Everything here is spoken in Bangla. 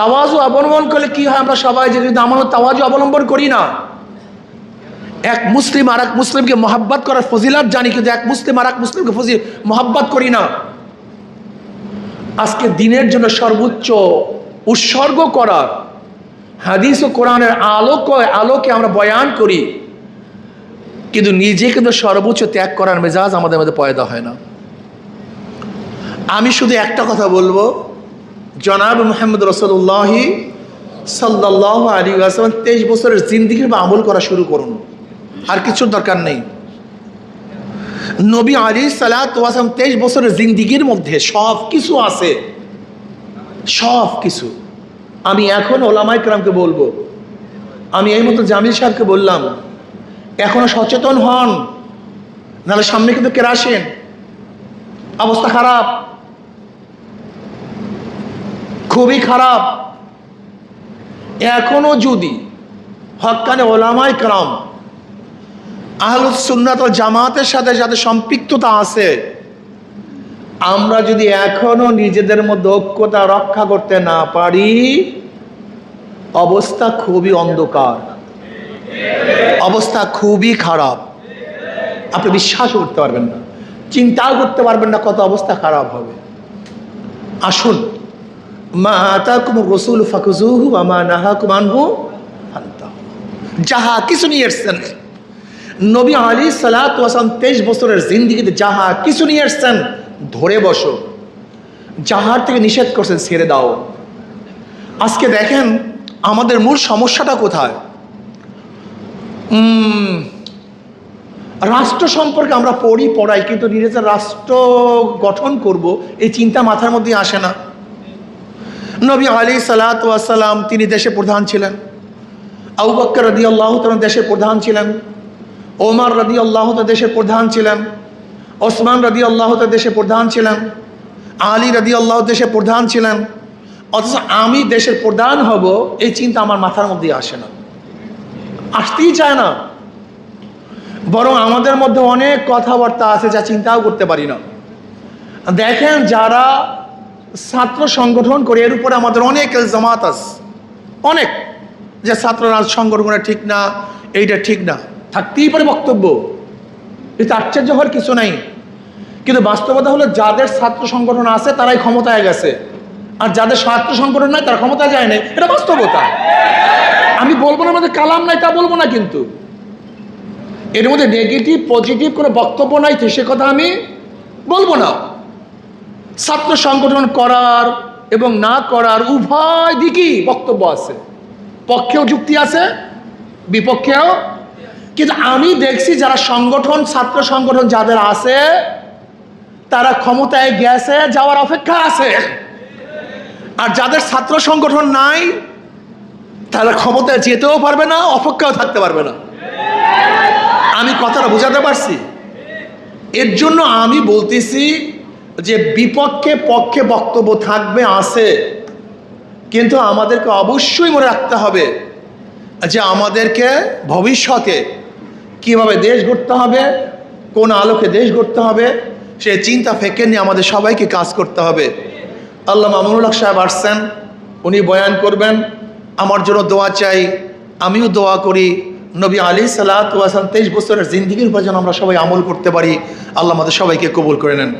তাওয়াজু অবলম্বন করলে কি হয়? আমরা সবাই যে কিন্তু আমরা তাওয়াজু অবলম্বন করি না, এক মুসলিম আর এক মুসলিমকে মহাব্বাত করার ফজিলাত জানি, কিন্তু এক মুসলিম আর এক মুসলিমকে ফজি মহাব্বাত করি না। আজকে দিনের জন্য সর্বোচ্চ উৎসর্গ করার হাদিস ও কোরআনের আলোক, আলোকে আমরা বয়ান করি, কিন্তু নিজে কিন্তু সর্বোচ্চ ত্যাগ করার মেজাজ আমাদের মধ্যে পয়দা হয় না। আমি শুধু একটা কথা বলব জনাব মোহাম্মদ রসল্লাহি সাল্লাহ আলী আসলাম তেইশ বছরের জিন্দিগির বা আমল করা শুরু করুন। আর কিছুর দরকার নেই। নবী আলী সালাম তেইশ বছরের জিন্দিগির মধ্যে সব কিছু আছে। সব কিছু আমি এখন ওলামাই ক্রামকে বলব, আমি এই মতো জামিল সাহেবকে বললাম, এখনও সচেতন হন, নাহলে সামনে কিন্তু কেরাসেন অবস্থা খারাপ। খুবই খারাপ। এখনও যদি হকানে ওলামাই ক্রাম, আহলুস সুন্নাত ও জামাতের সাথে যাদের সম্পৃক্ততা আছে, আমরা যদি এখনও নিজেদের মধ্যে ঐক্যতা রক্ষা করতে না পারি, অবস্থা খুবই অন্ধকার। অবস্থা খুবই খারাপ। আপনি বিশ্বাস করতে পারবেন না। চিন্তাও করতে পারবেন না কত অবস্থা খারাপ হবে। আসুন মা আতাকুম রসুল ফাকুজুহু আমা নাহাকুম আনহু যাহা কিছু নিয়ে এসছেন, নবী আলী সালাত ওয়াসাম তেইশ বছরের জিন্দিগিতে যাহা কিছু নিয়ে এসছেন, ধরে বসো। যাহার থেকে নিষেধ করছেন, ছেড়ে দাও। আজকে দেখেন, আমাদের মূল সমস্যাটা কোথায়? রাষ্ট্র সম্পর্কে আমরা পড়ি, পড়াই, কিন্তু নিজেদের রাষ্ট্র গঠন করব, এই চিন্তা মাথার মধ্যে আসে না। নবী আলী সালাত ওয়াসালাম তিনি দেশে প্রধান ছিলেন। বক্কর রদি আল্লাহ দেশের প্রধান ছিলেন। ওমার রদি আল্লাহ দেশের প্রধান ছিলেন। ওসমান রদি আল্লাহ দেশে প্রধান ছিলেন। আলী রদি আল্লাহ দেশে প্রধান ছিলেন। অথচ আমি দেশের প্রধান হব, এই চিন্তা আমার মাথার মধ্যে আসে না। আসতেই চায় না। বরং আমাদের মধ্যে অনেক কথাবার্তা আছে যা চিন্তাও করতে পারি না। দেখেন যারা ছাত্র সংগঠন করে, এর উপরে আমাদের অনেক জামাত আছে। অনেক। যে ছাত্র রাজ সংগঠনটা ঠিক না, এইটা ঠিক না। থাকতেই পারে বক্তব্য। এটা আশ্চর্য হওয়ার কিছু নাই। কিন্তু বাস্তবতা হলো, যাদের ছাত্র সংগঠন আছে, তারাই ক্ষমতায় গেছে। আর যাদের ছাত্র সংগঠন নাই, তারা ক্ষমতায় যায় না এটা বাস্তবতা। আমি বলব না আমাদের কালাম নাই, তা বলব না কিন্তু। এর মধ্যে নেগেটিভ পজিটিভ কোনো বক্তব্য নাই, সে কথা আমি বলব না। ছাত্র সংগঠন করার এবং না করার উভয় দিকই বক্তব্য আছে। পক্ষেও যুক্তি আছে, বিপক্ষেও। কিন্তু আমি দেখছি যারা সংগঠন, ছাত্র সংগঠন যাদের আছে, তারা ক্ষমতায় গেছে, যাওয়ার অপেক্ষা আছে। আর যাদের ছাত্র সংগঠন নাই, তারা ক্ষমতায় যেতেও পারবে না, অপেক্ষাও থাকতে পারবে না। আমি কথাটা বোঝাতে পারছি? এর জন্য আমি বলতেছি যে বিপক্ষে পক্ষে বক্তব্য থাকবে, আছে। কিন্তু আমাদেরকে অবশ্যই মনে রাখতে হবে যে আমাদেরকে ভবিষ্যতে কীভাবে দেশ গড়তে হবে, কোন আলোকে দেশ গড়তে হবে, সে চিন্তা ফেকে নিয়ে আমাদের সবাইকে কাজ করতে হবে। আল্লাহ মামুনুল সাহেব আসছেন, উনি বয়ান করবেন, আমার জন্য দোয়া চাই, আমিও দোয়া করি। নবী আলী ওয়াসান তেইশ বছরের জিন্দিগির উপর যেন আমরা সবাই আমল করতে পারি, আল্লাহ আমাদের সবাইকে কবুল করে নেন।